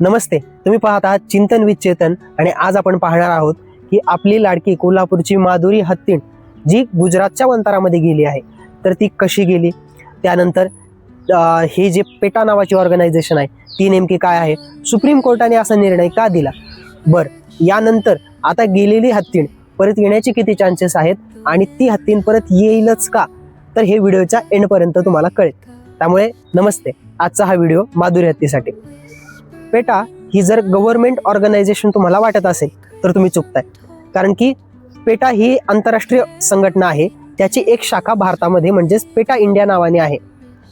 नमस्ते तुम्ही पाहत आहात चिंतन विथ चेतन आणि आज आपण पाहणार आहोत की आपली लाडकी कोल्हापूरची माधुरी हत्तीण जी गुजरातच्या वंतारामध्ये गेली आहे तर ती कशी गेली? त्यानंतर हे जे पेटा नावाची ऑर्गनायझेशन आहे ती नेमकी काय आहे? सुप्रीम कोर्टाने असा निर्णय का दिला? बर यानंतर आता गेलेली हत्तीण परत येण्याचे किती चान्सेस आहेत आणि ती हत्तीण परत येईलच का? तर हे व्हिडिओच्या एंडपर्यंत तुम्हाला कळेल. त्यामुळे नमस्ते आजचा हा व्हिडिओ माधुरी हत्तीसाठी. पेटा ही जर गव्हर्नमेंट ऑर्गनायझेशन तुम्हाला वाटत असेल तर तुम्ही चुकताय. कारण की पेटा ही आंतरराष्ट्रीय संघटना आहे. त्याची एक शाखा भारतामध्ये म्हणजेच पेटा इंडिया नावाने आहे.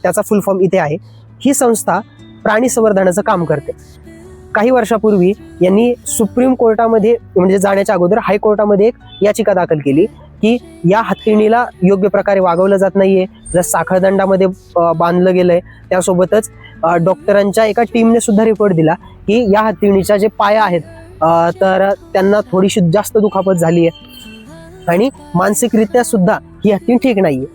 त्याचा फुल फॉर्म इथे आहे. ही संस्था प्राणी संवर्धनाचं काम करते. काही वर्षापूर्वी यांनी सुप्रीम कोर्टामध्ये म्हणजे जाण्याच्या अगोदर हायकोर्टामध्ये एक याचिका दाखल केली की या हत्तीणीला योग्य प्रकारे वागवलं जात नाहीये. जर साखळदंडामध्ये बांधलं गेलंय त्यासोबतच डॉक्टरांच्या एका टीमने सुद्धा रिपोर्ट दिला की या हत्तीणीच्या जे पाया आहेत तर त्यांना थोडीशी जास्त दुखापत झाली आहे. आणि मानसिकरित्या सुद्धा ही हत्ती ठीक नाहीये.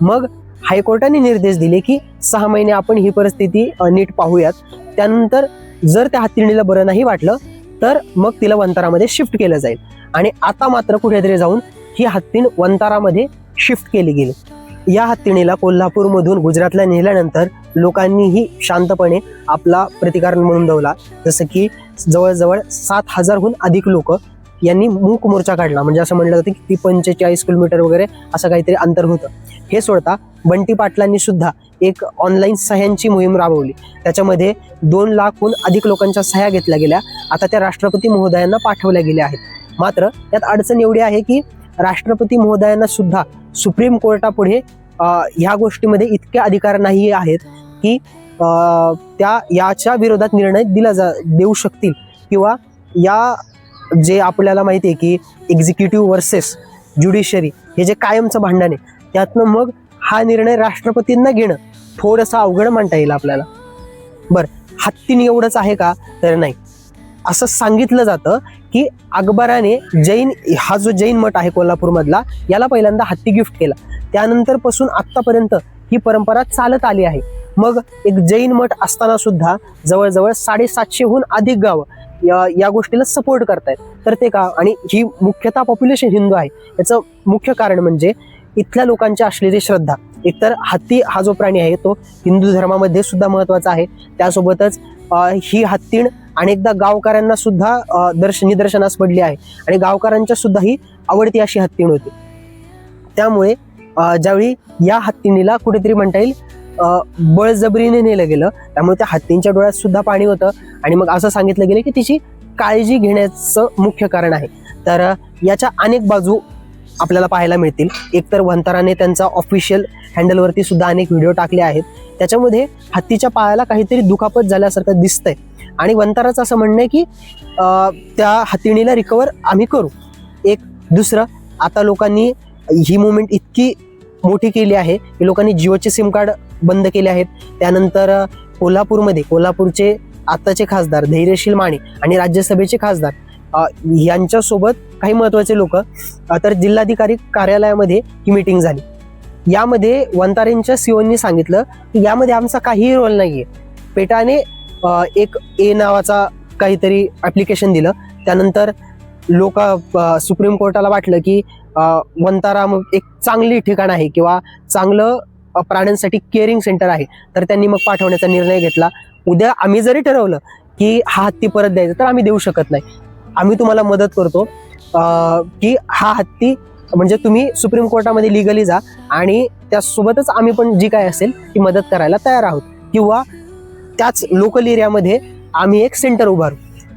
मग हायकोर्टाने निर्देश दिले की सहा महिने आपण ही परिस्थिती नीट पाहूयात. त्यानंतर जर त्या हत्तीणीला बरं नाही वाटलं तर मग तिला वंतारामध्ये शिफ्ट केलं जाईल. आणि आता मात्र कुठेतरी जाऊन ही हत्तीण वंतारामध्ये शिफ्ट केली गेली. या हत्तीणीला कोल्हापूरमधून गुजरातला नेल्यानंतर लोकांनीही शांतपणे आपला प्रतिकार नोंदवला. जसं की जवळजवळ सात हजारहून अधिक लोक यांनी मूक मोर्चा काढला. म्हणजे असं म्हणलं जातं की ती पंचेचाळीस किलोमीटर वगैरे असं काहीतरी अंतर होतं. हे सोडता बंटी पाटलांनी सुद्धा एक ऑनलाईन सह्यांची मोहीम राबवली. त्याच्यामध्ये दोन लाखहून अधिक लोकांच्या सह्या घेतल्या गेल्या. आता त्या राष्ट्रपती महोदयांना पाठवल्या गेल्या आहेत. मात्र त्यात अडचण एवढी आहे की राष्ट्रपती महोदयांना सुद्धा सुप्रीम कोर्टापुढे ह्या गोष्टीमध्ये इतके अधिकार नाही आहेत की त्या याच्या विरोधात निर्णय दिला जा देऊ शकतील. किंवा या जे आपल्याला माहिती आहे की एक्झिक्युटिव्ह वर्सेस ज्युडिशरी हे जे कायमचं भांडण आहे त्यातनं मग हा निर्णय राष्ट्रपतींना घेणं थोडंसं अवघड मांडता येईल आपल्याला. बरं हत्तीने एवढंच आहे का? तर नाही. असं सांगितलं जातं की अकबराने जैन हा जो जैन मठ आहे कोल्हापूरमधला याला पहिल्यांदा हत्ती गिफ्ट केला. त्यानंतरपासून आत्तापर्यंत ही परंपरा चालत आली आहे. मग एक जैन मठ असताना सुद्धा जवळजवळ साडेसातशेहून अधिक गावं या या गोष्टीला सपोर्ट करतायत. तर ते का आणि ही मुख्यतः पॉप्युलेशन हिंदू आहे. याचं मुख्य कारण म्हणजे इथल्या लोकांची असलेली श्रद्धा. एकतर हत्ती हा जो प्राणी आहे तो हिंदू धर्मामध्ये सुद्धा महत्त्वाचा आहे. त्यासोबतच ही हत्तीण अनेकदा गावकऱ्यांना सुद्धा दर्श निदर्शनास पडली आहे. आणि गावकऱ्यांच्या सुद्धा ही आवडती अशी हत्तीण होती. त्यामुळे ज्यावेळी या हत्तीणीला कुठेतरी म्हणता येईल बळजबरीने नेलं गेलं त्यामुळे त्या हत्तींच्या डोळ्यात सुद्धा पाणी होतं. आणि मग असं सांगितलं गेलं की तिची काळजी घेण्याचं मुख्य कारण आहे. तर याच्या अनेक बाजू आपल्याला पाहायला मिळतील. एकतर वंताराने त्यांचा ऑफिशियल हँडलवरती सुद्धा अनेक व्हिडिओ टाकले आहेत. त्याच्यामध्ये हत्तीच्या पायाला काहीतरी दुखापत झाल्यासारखं दिसतंय. आणि वंताराचं असं म्हणणं आहे की त्या हातिणीला रिकवर आम्ही करू. एक दुसरं आता लोकांनी ही मुवमेंट इतकी मोठी केली आहे की लोकांनी जिओचे सिम कार्ड बंद केले आहेत. त्यानंतर कोल्हापूरमध्ये कोल्हापूरचे आत्ताचे खासदार धैर्यशील माने आणि राज्यसभेचे खासदार यांच्यासोबत काही महत्त्वाचे लोक तर जिल्हाधिकारी कार्यालयामध्ये ही मीटिंग झाली. यामध्ये वंतारेंच्या सीओनी सांगितलं की यामध्ये आमचा काहीही रोल नाही आहे पेटाने एक ए नावाचा काहीतरी ॲप्लिकेशन दिलं. त्यानंतर लोक सुप्रीम कोर्टाला वाटलं की वंताराम वंतारा मग एक चांगली ठिकाण आहे किंवा चांगलं प्राण्यांसाठी केअरिंग सेंटर आहे. तर त्यांनी मग पाठवण्याचा निर्णय घेतला. उद्या आम्ही जरी ठरवलं की हा हत्ती परत द्यायचा तर आम्ही देऊ शकत नाही. आम्ही तुम्हाला मदत करतो की हा हत्ती म्हणजे तुम्ही सुप्रीम कोर्टामध्ये लिगली जा आणि त्यासोबतच आम्ही पण जी काय असेल ती मदत करायला तयार आहोत. किंवा त्याच लोकल एरियामध्ये आम्ही एक सेंटर उभारू.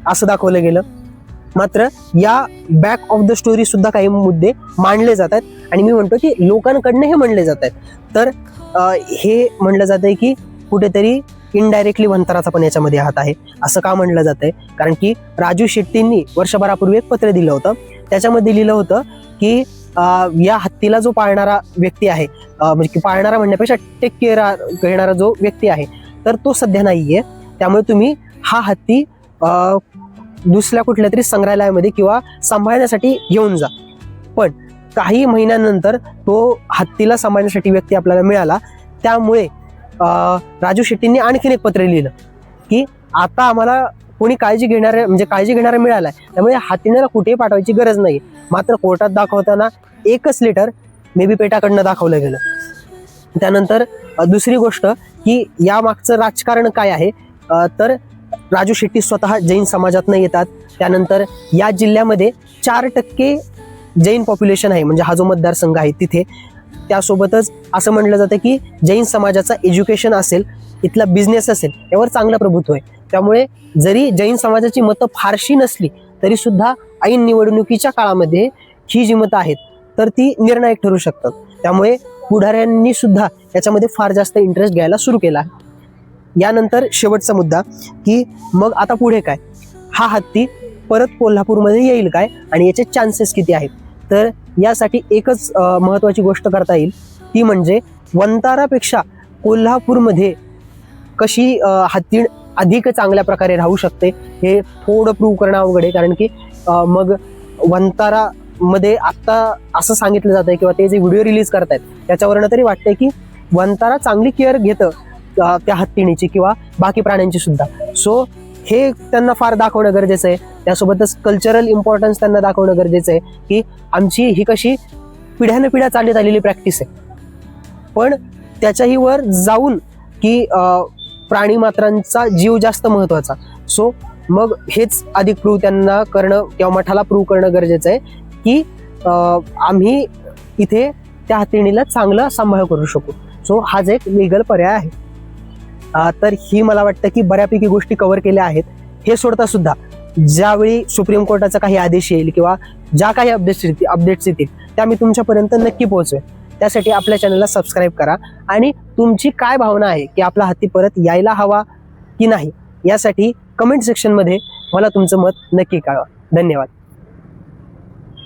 असं दाखवलं गेलं. मात्र या बॅक ऑफ द स्टोरी सुद्धा काही मुद्दे मांडले जात आहेत. आणि मी म्हणतो की लोकांकडनं हे म्हणले जात आहेत. तर हे म्हणलं जात आहे की कुठेतरी इनडायरेक्टली वंतराचा पण याच्यामध्ये हात आहे. असं का म्हणलं जात आहे? कारण की राजू शेट्टींनी वर्षभरापूर्वी एक पत्र दिलं होतं. त्याच्यामध्ये लिहिलं होतं की या हत्तीला जो पाळणारा व्यक्ती आहे म्हणजे की पाळणारा म्हणण्यापेक्षा टेक केअर घेणारा जो व्यक्ती आहे तर तो सध्या नाहीये. त्यामुळे तुम्ही हा हत्ती दुसऱ्या कुठल्या तरी संग्रहालयामध्ये किंवा सांभाळण्यासाठी घेऊन जा. पण काही महिन्यानंतर तो हत्तीला सांभाळण्यासाठी व्यक्ती आपल्याला मिळाला. त्यामुळे राजू शेट्टींनी आणखीन एक पत्र लिहिलं की आता आम्हाला कोणी काळजी घेणारे म्हणजे काळजी घेणारा मिळाला आहे त्यामुळे हत्तीनाला कुठेही पाठवायची गरज नाही मात्र कोर्टात दाखवताना एकच लिटर मेबी पेटाकडनं दाखवलं गेलं. त्यानंतर दुसरी गोष्ट की यामागचं राजकारण काय आहे? तर राजू शेट्टी स्वतः जैन समाजातनं येतात. त्यानंतर या जिल्ह्यामध्ये चार टक्के जैन पॉप्युलेशन आहे. म्हणजे हा जो मतदारसंघ आहे तिथे. त्यासोबतच असं म्हटलं जातं की जैन समाजाचा एज्युकेशन असेल इथला बिझनेस असेल यावर चांगलं प्रभुत्व आहे. त्यामुळे जरी जैन समाजाची मतं फारशी नसली तरी सुद्धा ऐन निवडणुकीच्या काळामध्ये ही जी मतं आहेत तर ती निर्णायक ठरू शकतात. त्यामुळे पुढाऱ्यांनी सुद्धा याच्यामध्ये फार जास्त इंटरेस्ट घ्यायला सुरू केला. आहे यानंतर शेवटचा मुद्दा की मग आता पुढे काय? हा हत्ती परत कोल्हापूरमध्ये येईल काय? आणि याचे चान्सेस किती आहेत? तर यासाठी एकच महत्त्वाची गोष्ट करता येईल. ती म्हणजे वंतारापेक्षा कोल्हापूरमध्ये कशी हत्ती अधिक चांगल्या प्रकारे राहू शकते हे थोडं प्रूव्ह करणं अवघड आहे. कारण की मग वंतारा मध्ये आत्ता असं सांगितलं जातंय किंवा ते जे व्हिडिओ रिलीज करतायत त्याच्यावरनं तरी वाटतंय की वंतारा चांगली केअर घेतं त्या हत्तीणीची किंवा बाकी प्राण्यांची सुद्धा. सो हे त्यांना फार दाखवणं गरजेचं आहे. त्यासोबतच कल्चरल इम्पॉर्टन्स त्यांना दाखवणं गरजेचं आहे की आमची ही कशी पिढ्यानं पिढ्या चालत आलेली प्रॅक्टिस आहे. पण त्याच्याही वर जाऊन की प्राणी मात्रांचा जीव जास्त महत्त्वाचा सो मग हेच अधिक प्रूव्ह त्यांना करणं किंवा मठाला प्रूव्ह करणं गरजेचं आहे. की आम्ही इथे त्या हत्तीणीला चांगलं सांभाळ करू शकू. सो हाच एक लिगल पर्याय आहे. तर ही मला वाटतं की बऱ्यापैकी गोष्टी कव्हर केल्या आहेत. हे सोडता सुद्धा ज्यावेळी सुप्रीम कोर्टाचा काही आदेश येईल किंवा ज्या काही अपडेट्स येतील अपडेट्स येतील त्या मी तुमच्यापर्यंत नक्की पोहोचवेन. त्यासाठी आपल्या चॅनलला सबस्क्राईब करा. आणि तुमची काय भावना आहे की आपला हत्ती परत यायला हवा की नाही यासाठी कमेंट सेक्शनमध्ये मला तुमचं मत नक्की कळवा. धन्यवाद.